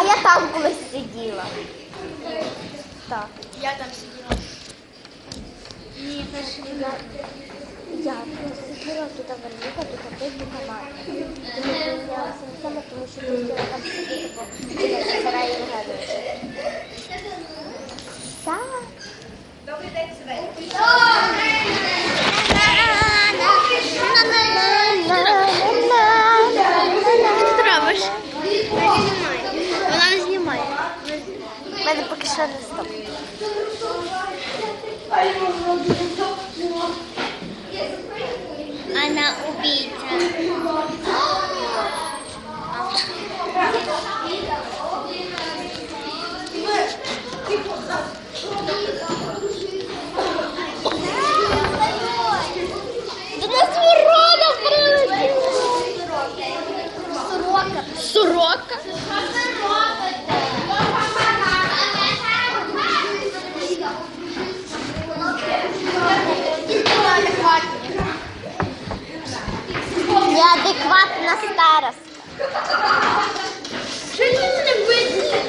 А я там колись сиділа. Так. Я там сиділа. Ні, ж не я. Я сиділа тут Вероніка, тут мати. Тому помінялася місцями, тому що хотіла там Она убийца. До Неадекватна староста. Що ти мене видно?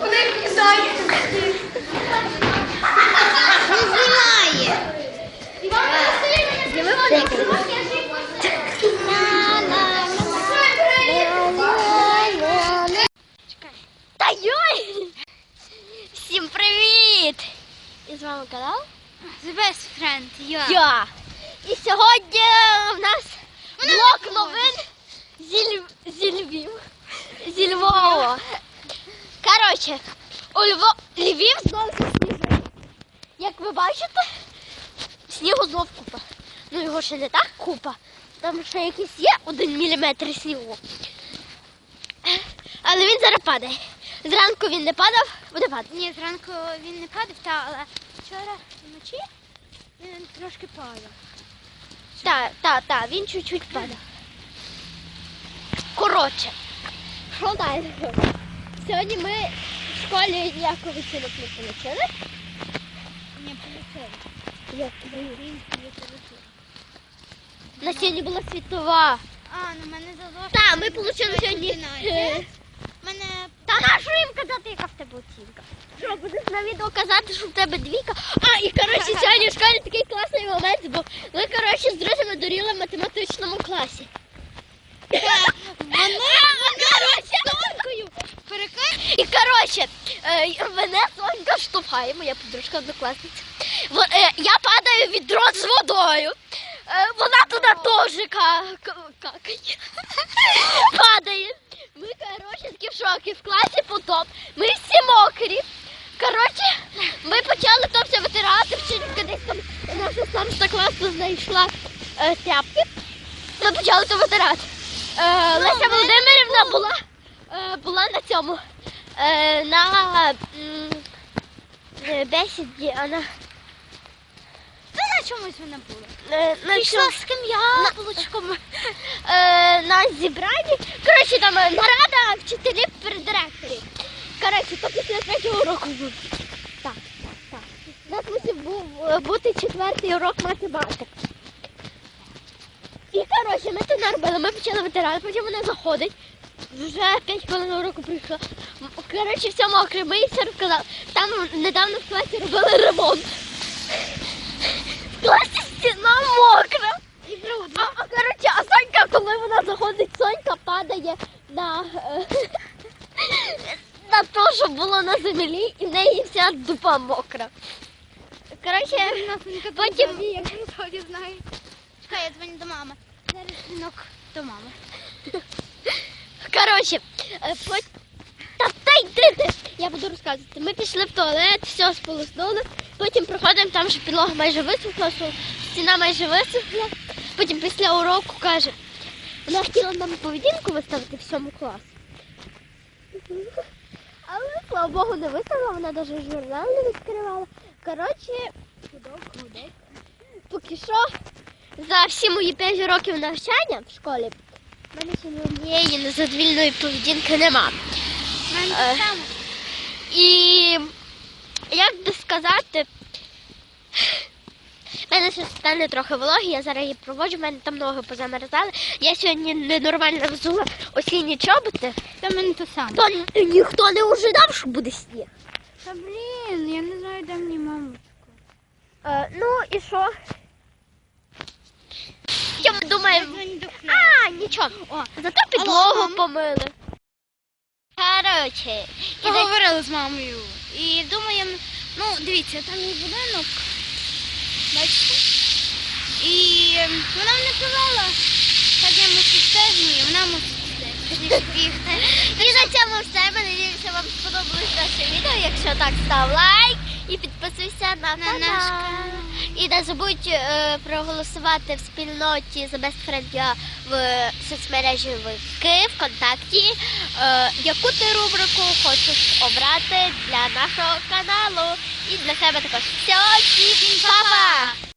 Вони кидають. Не знімає. Та йой! Всім привіт! І з вами канал The best friend, я. Я. І сьогодні в нас блок новин зі, Льв- зі Львів. Зі Львова. Коротше, у Льво... Львів знову сніг. Як ви бачите, снігу знов купа. Ну його ще не так купа. Там ще якийсь є один міліметр снігу. Але він зараз падає. Зранку він не падав, буде падати. Ні, зранку він не падав, та, але вчора вночі він трошки падав. Так, так, так, він чуть-чуть падав. Коротше, що далі? Сьогодні ми в школі ніякого відчинок не отримали. Не не. На сьогодні була світова. А, ну мене зазор. Так, ми отримали сьогодні. е, Мене Та на що їм казати, яка в тебе оцінка? Що, будеш на відео казати, що в тебе двійка? А, і коротше, сьогодні в школі такий класний момент, бо ми, коротше, з друзями доріли в математичному класі. Коротше, Сонькою. І коротше, е, мене Сонька штовхає, моя подружка однокласниця. Е, Я падаю в відро з водою. Е, Вона туди теж ка- ка- какає. Падає. Ми, коротше, такі в шокі. В класі потоп. Ми всі мокрі. Коротше, ми почали то все витирати, вчителька десь там наша старша класу знайшла тряпки. Ми почали то витирати. Е, Леся Володимирівна була, е, була на цьому. Е, на е, бесіді, вона Ти на чомусь вона була. е, на Пішла з ким На- яблучком. е, на зібранні. Коротше, там е, нарада вчителів при директорі. Коротше, то після третього уроку був. Так, так. У нас мусив був е, бути четвертий урок математики. І коротше, ми це наробили, ми почали витирати, потім вона заходить. Вже 5 хвилин уроку прийшла. Коротше, все мокре, ми їй все розказали. Там недавно в класі робили ремонт. В класі стіна мокра. І бруд. А, коротше, а Сонька, коли вона заходить, Сонька падає на, на те, що було на землі, і в неї вся дупа мокра. Коротше, потім, як сьогодні знає. Чекай, я дзвоню до мами. Зараз дзвінок до мами. коротше, е, та, та йди ти, я буду розказувати. Ми пішли в туалет, все сполоснули, потім проходимо, там вже підлога майже висохла, стіна майже висохла. Потім після уроку каже, вона хотіла нам поведінку виставити всьому класу. Але, слава Богу, не виставила, вона навіть журнал не відкривала. Коротше, поки що за всі мої 5 років навчання в школі в мене ще ні однієї незадовільної поведінки нема. Е. І як би сказати, в мене залишилось питання трохи вологі, я зараз її проводжу, в мене там ноги позамерзали. Я сьогодні ненормально взула осінні чоботи, Та мене то саме. то ні- ніхто не ожидав, що буде сніг. Та блін, я не знаю, де мені маму. Е, ну і що? Я думаю, А, нічого. О, Зато підлогу помили. Короче, і поговорили з мамою. І думаємо, ну, дивіться, там є будинок. Бачите? І ем, вона мене привела. Так я мушу стежною, вона мусить бігти. І на цьому все. Ми надіємося, вам сподобалось наше відео. Якщо так, став лайк і підписуйся на, На наш канал. І не забудь е, проголосувати в спільноті Friend Я в соцмережі Вики, ВКонтакті. Е, яку ти рубрику хочеш обрати для нашого каналу і для себе також. Все, всім